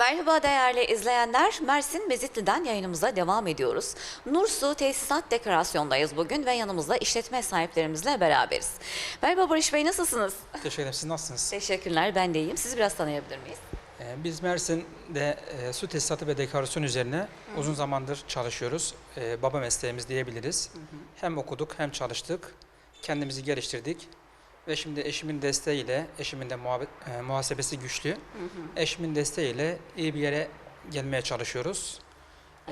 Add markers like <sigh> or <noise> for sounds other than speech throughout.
Merhaba değerli izleyenler. Mersin Mezitli'den yayınımıza devam ediyoruz. Nursu Tesisat Dekorasyon'dayız bugün ve yanımızda işletme sahiplerimizle beraberiz. Merhaba Barış Bey nasılsınız? Teşekkür ederim. Siz nasılsınız? Teşekkürler ben de iyiyim. Sizi biraz tanıyabilir miyiz? Ee, Biz Mersin'de e, su tesisatı ve dekorasyon üzerine uzun zamandır çalışıyoruz. Ee, Baba mesleğimiz diyebiliriz. Hem okuduk hem çalıştık. Kendimizi geliştirdik. Ve şimdi eşimin desteğiyle, eşimin de muhabe- e, muhasebesi güçlü. Eşimin desteğiyle iyi bir yere gelmeye çalışıyoruz.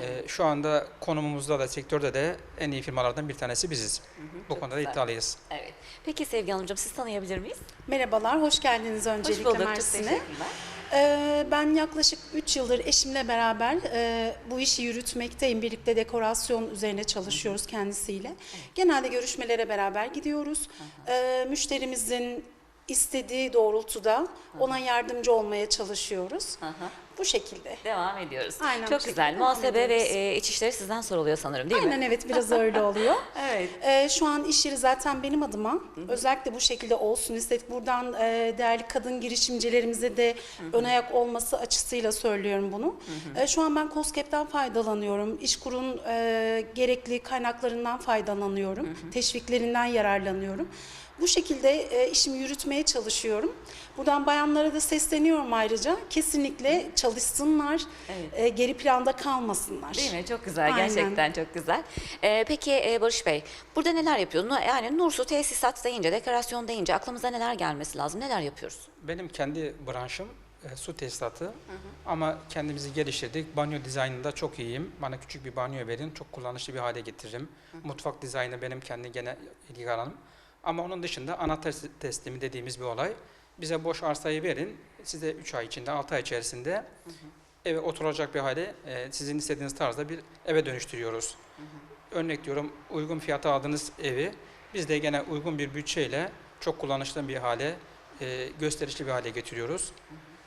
Ee, Şu anda konumumuzda da sektörde de en iyi firmalardan bir tanesi biziz. Bu çok konuda da güzel. iddialıyız. Evet. Peki Sevgi Hanımcığım siz tanıyabilir miyiz? Merhabalar, hoş geldiniz Hoş öncelikle bulduk. Çok Mersin'e. teşekkürler. Ee, ben yaklaşık 3 yıldır eşimle beraber e, bu işi yürütmekteyim. Birlikte dekorasyon üzerine çalışıyoruz kendisiyle. Genelde görüşmelere beraber gidiyoruz. Ee, müşterimizin istediği doğrultuda ona yardımcı olmaya çalışıyoruz. Hı hı. Bu şekilde. Devam ediyoruz. Aynen, Çok şekilde güzel. devam Muhasebe ve e, iç işleri sizden soruluyor sanırım değil mi? Aynen evet biraz öyle oluyor. <laughs> Evet. Ee, şu an iş yeri zaten benim adıma. Özellikle bu şekilde olsun istedik. Buradan e, değerli kadın girişimcilerimize de ön ayak olması açısıyla söylüyorum bunu. E, şu an ben COSGAP'ten faydalanıyorum. İşkur'un e, gerekli kaynaklarından faydalanıyorum. Teşviklerinden yararlanıyorum. Bu şekilde e, işimi yürütmeye çalışıyorum. Buradan bayanlara da sesleniyorum ayrıca. Kesinlikle çalışsınlar, Evet. e, geri planda kalmasınlar. Değil mi? Çok güzel. Aynen. Gerçekten çok güzel. Ee, peki e, Barış Bey, burada neler yapıyorsunuz? Yani Nursu tesisat deyince, dekorasyon deyince aklımıza neler gelmesi lazım? Neler yapıyoruz? Benim kendi branşım e, su tesisatı ama kendimizi geliştirdik. Banyo dizaynında çok iyiyim. Bana küçük bir banyo verin, çok kullanışlı bir hale getiririm. Mutfak dizaynı benim kendi gene ilgi alanım. Ama onun dışında anahtar tes- teslimi dediğimiz bir olay. Bize boş arsayı verin, size 3 ay içinde, 6 ay içerisinde eve oturacak bir hale e, sizin istediğiniz tarzda bir eve dönüştürüyoruz. Örnek diyorum uygun fiyata aldığınız evi biz de gene uygun bir bütçeyle çok kullanışlı bir hale, e, gösterişli bir hale getiriyoruz.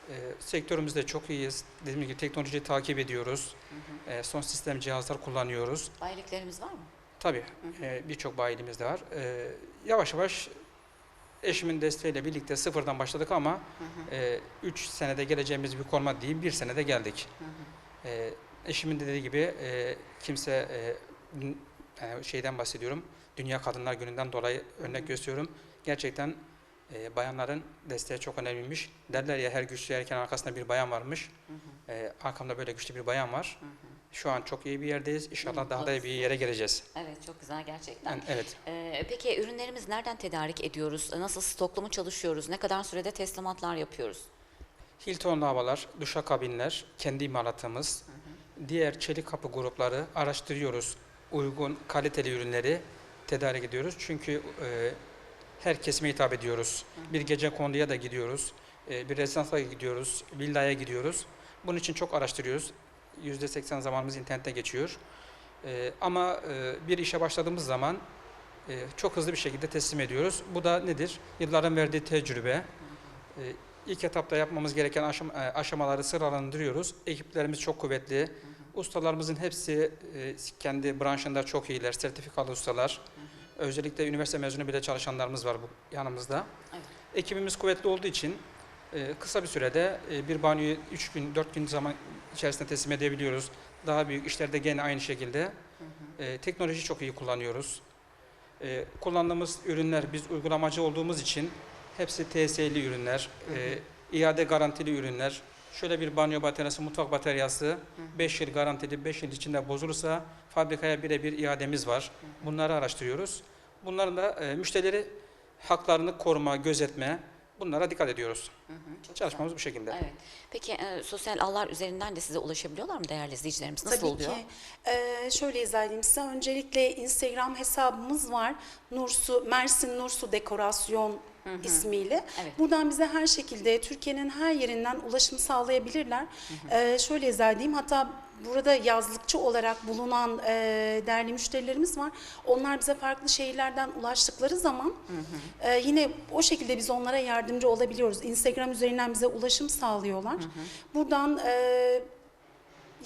E, sektörümüzde çok iyiyiz. Dediğim gibi teknolojiyi takip ediyoruz. E, son sistem cihazlar kullanıyoruz. Bayiliklerimiz var mı? Tabii e, birçok bayiliğimiz de var. E, yavaş yavaş eşimin desteğiyle birlikte sıfırdan başladık ama 3 senede geleceğimiz bir konuma değil, bir senede geldik. E, eşimin de dediği gibi e, kimse e, yani şeyden bahsediyorum. Dünya Kadınlar Günü'nden dolayı örnek gösteriyorum. Gerçekten e, bayanların desteği çok önemliymiş. Derler ya her güçlü erkeğin arkasında bir bayan varmış. E, arkamda böyle güçlü bir bayan var. Şu an çok iyi bir yerdeyiz. İnşallah Hı, daha da iyi bir yere geleceğiz. Evet, çok güzel gerçekten. Yani evet. Ee, peki ürünlerimiz nereden tedarik ediyoruz? Nasıl stoklu mu çalışıyoruz? Ne kadar sürede teslimatlar yapıyoruz? Hilton havalar, duşakabinler, kendi imalatımız, diğer çelik kapı grupları araştırıyoruz. Uygun, kaliteli ürünleri tedarik ediyoruz. Çünkü e, her kesime hitap ediyoruz. Bir gece konduya da gidiyoruz, e, bir rezidansa gidiyoruz, villaya gidiyoruz. Bunun için çok araştırıyoruz. %80 zamanımız internette geçiyor. E, ama e, bir işe başladığımız zaman e, çok hızlı bir şekilde teslim ediyoruz. Bu da nedir? Yılların verdiği tecrübe. E, İlk etapta yapmamız gereken aşam- e, aşamaları sıralandırıyoruz. Ekiplerimiz çok kuvvetli. Ustalarımızın hepsi e, kendi branşında çok iyiler, sertifikalı ustalar. Özellikle üniversite mezunu bile çalışanlarımız var bu yanımızda. Evet. Ekibimiz kuvvetli olduğu için e, kısa bir sürede e, bir banyoyu 3 gün, 4 gün zaman içerisinde teslim edebiliyoruz. Daha büyük işlerde gene aynı şekilde. E, teknoloji çok iyi kullanıyoruz. E, kullandığımız ürünler biz uygulamacı olduğumuz için hepsi TSE'li ürünler, e, iade garantili ürünler. Şöyle bir banyo bataryası, mutfak bataryası 5 yıl garantili, 5 yıl içinde bozulursa fabrikaya birebir iademiz var. Bunları araştırıyoruz. Bunların da e, müşterileri haklarını koruma, gözetme bunlara dikkat ediyoruz. Çok Çalışmamız bu şekilde. güzel. Evet. Peki e, sosyal ağlar üzerinden de size ulaşabiliyorlar mı değerli izleyicilerimiz? Nasıl Tabii oluyor? ki. Ee, şöyle izah edeyim size. Öncelikle Instagram hesabımız var. Nursu, Mersin Nursu Dekorasyon ismiyle. Evet. Buradan bize her şekilde Türkiye'nin her yerinden ulaşım sağlayabilirler. Ee, şöyle izah edeyim. Hatta burada yazlıkçı olarak bulunan e, değerli müşterilerimiz var. Onlar bize farklı şehirlerden ulaştıkları zaman e, yine o şekilde biz onlara yardımcı olabiliyoruz. Instagram üzerinden bize ulaşım sağlıyorlar. Buradan e,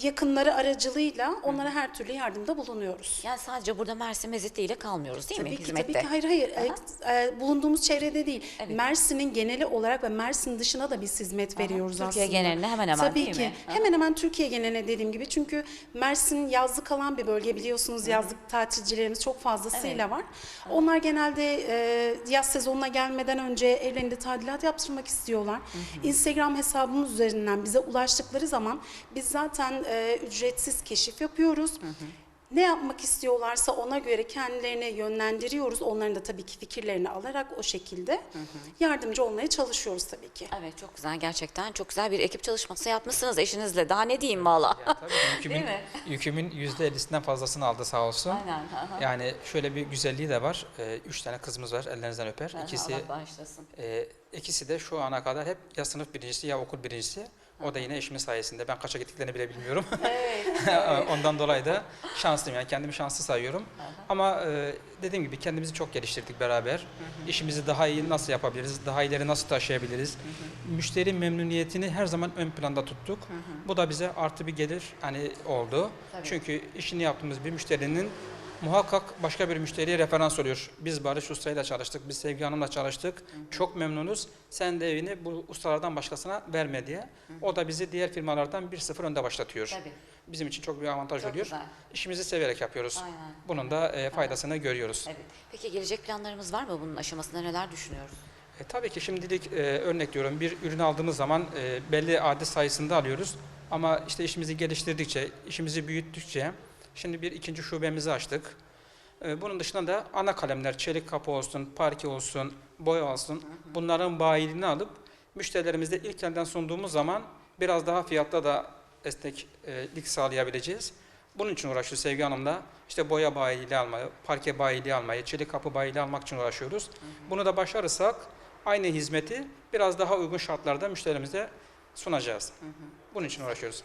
yakınları aracılığıyla onlara her türlü yardımda bulunuyoruz. Yani sadece burada Mersin Mezitli ile kalmıyoruz değil mi Tabii ki hizmette? tabii ki hayır hayır Aha. E, bulunduğumuz çevrede değil. Evet. Mersin'in geneli olarak ve Mersin dışına da biz hizmet veriyoruz Türkiye aslında. geneline hemen hemen tabii değil ki. mi? Aha. Hemen hemen Türkiye geneline dediğim gibi çünkü Mersin yazlık alan bir bölge biliyorsunuz yazlık tatilcilerimiz çok fazlasıyla var. Onlar genelde e, yaz sezonuna gelmeden önce evlerinde tadilat yaptırmak istiyorlar. Instagram hesabımız üzerinden bize ulaştıkları zaman biz zaten e, ücretsiz keşif yapıyoruz. Ne yapmak istiyorlarsa ona göre kendilerini yönlendiriyoruz. Onların da tabii ki fikirlerini alarak o şekilde yardımcı olmaya çalışıyoruz tabii ki. Evet çok güzel gerçekten çok güzel bir ekip çalışması yapmışsınız eşinizle. Daha ne diyeyim valla. Yükümün, mi? yükümün %50'sinden fazlasını aldı sağ olsun. Aynen. aha. Yani şöyle bir güzelliği de var. Ee, üç tane kızımız var ellerinizden öper. Aha, İkisi Allah bağışlasın. e, ikisi de şu ana kadar hep ya sınıf birincisi ya okul birincisi. O da yine eşimin sayesinde. Ben kaça gittiklerini bile bilmiyorum. <laughs> <laughs> Ondan dolayı da şanslıyım yani kendimi şanslı sayıyorum. Ama e, dediğim gibi kendimizi çok geliştirdik beraber. İşimizi daha iyi nasıl yapabiliriz, daha ileri nasıl taşıyabiliriz. Müşteri memnuniyetini her zaman ön planda tuttuk. Bu da bize artı bir gelir hani oldu. Tabii. Çünkü işini yaptığımız bir müşterinin muhakkak başka bir müşteriye referans oluyor. Biz Barış Usta'yla çalıştık, biz Sevgi Hanım'la çalıştık. Çok memnunuz. Sen de evini bu ustalardan başkasına verme diye. O da bizi diğer firmalardan 1-0 önde başlatıyor. Tabii. Bizim için çok bir avantaj Çok oluyor. güzel. İşimizi severek yapıyoruz. Aynen. Bunun da e, faydasını görüyoruz. Evet. Peki gelecek planlarımız var mı bunun aşamasında neler düşünüyoruz? E, tabii ki şimdilik e, örnek diyorum bir ürün aldığımız zaman e, belli adet sayısında alıyoruz. Ama işte işimizi geliştirdikçe, işimizi büyüttükçe şimdi bir ikinci şubemizi açtık. E, bunun dışında da ana kalemler, çelik kapı olsun, parke olsun, boya olsun bunların bayiliğini alıp müşterilerimize ilk elden sunduğumuz zaman biraz daha fiyatta da esneklik sağlayabileceğiz. Bunun için uğraşıyoruz Sevgi Hanım'la. İşte boya bayiliği almayı, parke bayiliği almayı, çelik kapı bayiliği almak için uğraşıyoruz. Bunu da başarırsak aynı hizmeti biraz daha uygun şartlarda müşterimize sunacağız. Bunun için uğraşıyoruz.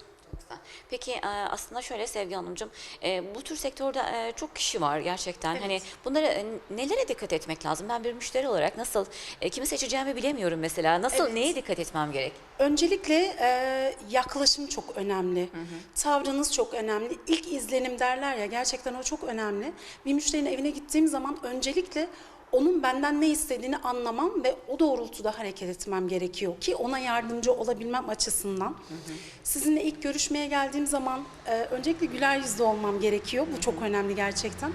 Güzel. Peki e, aslında şöyle Sevgi Hanımcığım, e, bu tür sektörde e, çok kişi var gerçekten. Evet. Hani bunlara nelere dikkat etmek lazım? Ben bir müşteri olarak nasıl kimi seçeceğimi bilemiyorum mesela. Nasıl Evet. neye dikkat etmem gerek? Öncelikle yaklaşım çok önemli. Tavrınız çok önemli. İlk izlenim derler ya gerçekten o çok önemli. Bir müşterinin evine gittiğim zaman öncelikle onun benden ne istediğini anlamam ve o doğrultuda hareket etmem gerekiyor ki ona yardımcı olabilmem açısından. Sizinle ilk görüşmeye geldiğim zaman e, öncelikle güler yüzlü olmam gerekiyor. Bu çok önemli gerçekten.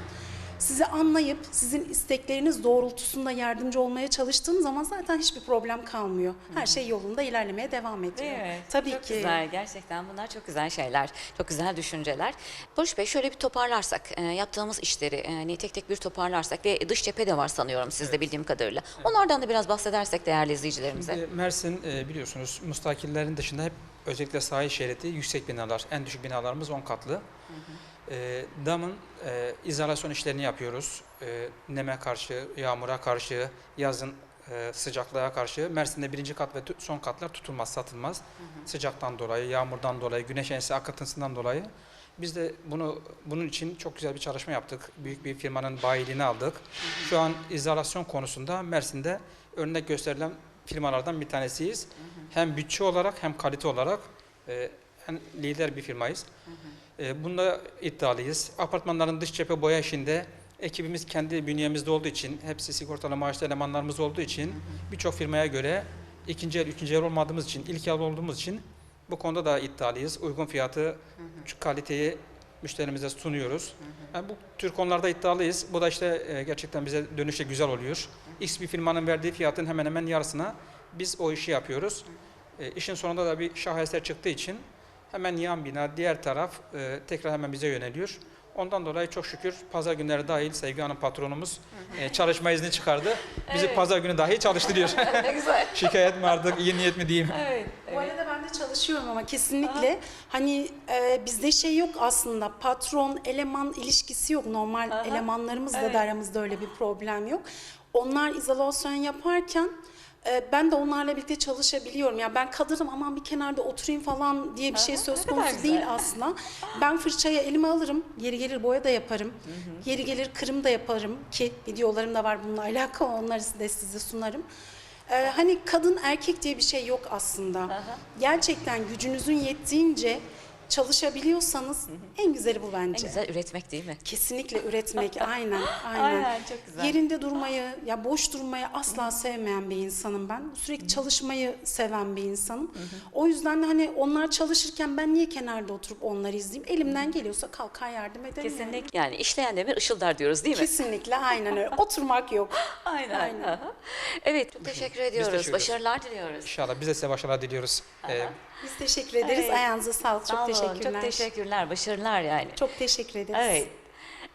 Sizi anlayıp sizin istekleriniz doğrultusunda yardımcı olmaya çalıştığım zaman zaten hiçbir problem kalmıyor. Her şey yolunda ilerlemeye devam ediyor. Tabii çok ki. güzel gerçekten bunlar çok güzel şeyler, çok güzel düşünceler. Barış Bey şöyle bir toparlarsak, e, yaptığımız işleri e, hani tek tek bir toparlarsak ve dış cephe de var sanıyorum sizde bildiğim kadarıyla. Onlardan da biraz bahsedersek değerli izleyicilerimize. Şimdi Mersin e, biliyorsunuz müstakillerin dışında hep özellikle sahil şeridi yüksek binalar. En düşük binalarımız 10 katlı. E, damın e, izolasyon işlerini yapıyoruz. E, neme karşı, yağmura karşı, yazın e, sıcaklığa karşı. Mersin'de birinci kat ve son katlar tutulmaz, satılmaz. Sıcaktan dolayı, yağmurdan dolayı, güneş enerjisi akıntısından dolayı. Biz de bunu bunun için çok güzel bir çalışma yaptık. Büyük bir firmanın bayiliğini aldık. Şu an izolasyon konusunda Mersin'de örnek gösterilen firmalardan bir tanesiyiz. Hem bütçe olarak hem kalite olarak e, en lider bir firmayız. E, bunda iddialıyız. Apartmanların dış cephe boya işinde ekibimiz kendi bünyemizde olduğu için, hepsi sigortalı maaşlı elemanlarımız olduğu için birçok firmaya göre ikinci el, üçüncü el olmadığımız için, ilk el olduğumuz için bu konuda da iddialıyız. Uygun fiyatı, şu kaliteyi müşterimize sunuyoruz. Yani bu tür konularda iddialıyız. Bu da işte e, gerçekten bize dönüşe güzel oluyor. X bir firmanın verdiği fiyatın hemen hemen yarısına biz o işi yapıyoruz. E, işin sonunda da bir şaheser çıktığı için hemen yan bina, diğer taraf e, tekrar hemen bize yöneliyor. Ondan dolayı çok şükür pazar günleri dahil Sevgi Hanım patronumuz e, çalışma izni çıkardı. Bizi pazar günü dahi çalıştırıyor. <laughs> ne güzel. <laughs> Şikayet mi artık, iyi niyet mi diyeyim. Evet. Bu arada ben de çalışıyorum ama kesinlikle hani e, bizde şey yok aslında patron eleman ilişkisi yok normal Aha. elemanlarımızla Evet. da aramızda öyle bir problem yok. Onlar izolasyon yaparken e, ben de onlarla birlikte çalışabiliyorum. Ya ben kadınım aman bir kenarda oturayım falan diye bir şey Aha, söz ne kadar konusu güzel. değil aslında. Ben fırçayı elime alırım. Yeri gelir boya da yaparım. Yeri gelir kırım da yaparım ki videolarım da var bununla <laughs> alakalı. Onları de size sunarım. Ee, hani kadın erkek diye bir şey yok aslında. Gerçekten gücünüzün yettiğince çalışabiliyorsanız en güzeli bu En bence. güzel üretmek değil mi? Kesinlikle üretmek <laughs> aynen aynen. Aynen, çok güzel. Yerinde durmayı ya boş durmayı asla sevmeyen bir insanım ben. Sürekli çalışmayı seven bir insanım. O yüzden de hani onlar çalışırken ben niye kenarda oturup onları izleyeyim? Elimden geliyorsa kalkar yardım ederim. yani. Kesinlikle. Yani işleyen demir ışıldar diyoruz değil mi? Kesinlikle aynen öyle. <laughs> Oturmak yok. <laughs> Aynen. Aynen. Aha. Evet, çok teşekkür ediyoruz. teşekkür ederiz. Başarılar diliyoruz. İnşallah biz de size başarılar diliyoruz. Ee, Biz teşekkür ederiz. Evet. Ayağınıza sağlık. Çok Sağ olun, teşekkürler. Çok teşekkürler. Başarılar yani. Çok teşekkür ederiz. Evet.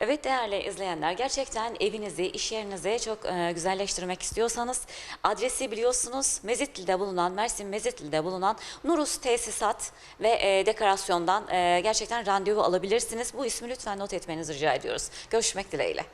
Evet değerli izleyenler gerçekten evinizi, iş yerinizi çok e, güzelleştirmek istiyorsanız adresi biliyorsunuz Mezitli'de bulunan, Mersin Mezitli'de bulunan Nurus Tesisat ve e, Dekorasyon'dan e, gerçekten randevu alabilirsiniz. Bu ismi lütfen not etmenizi rica ediyoruz. Görüşmek dileğiyle.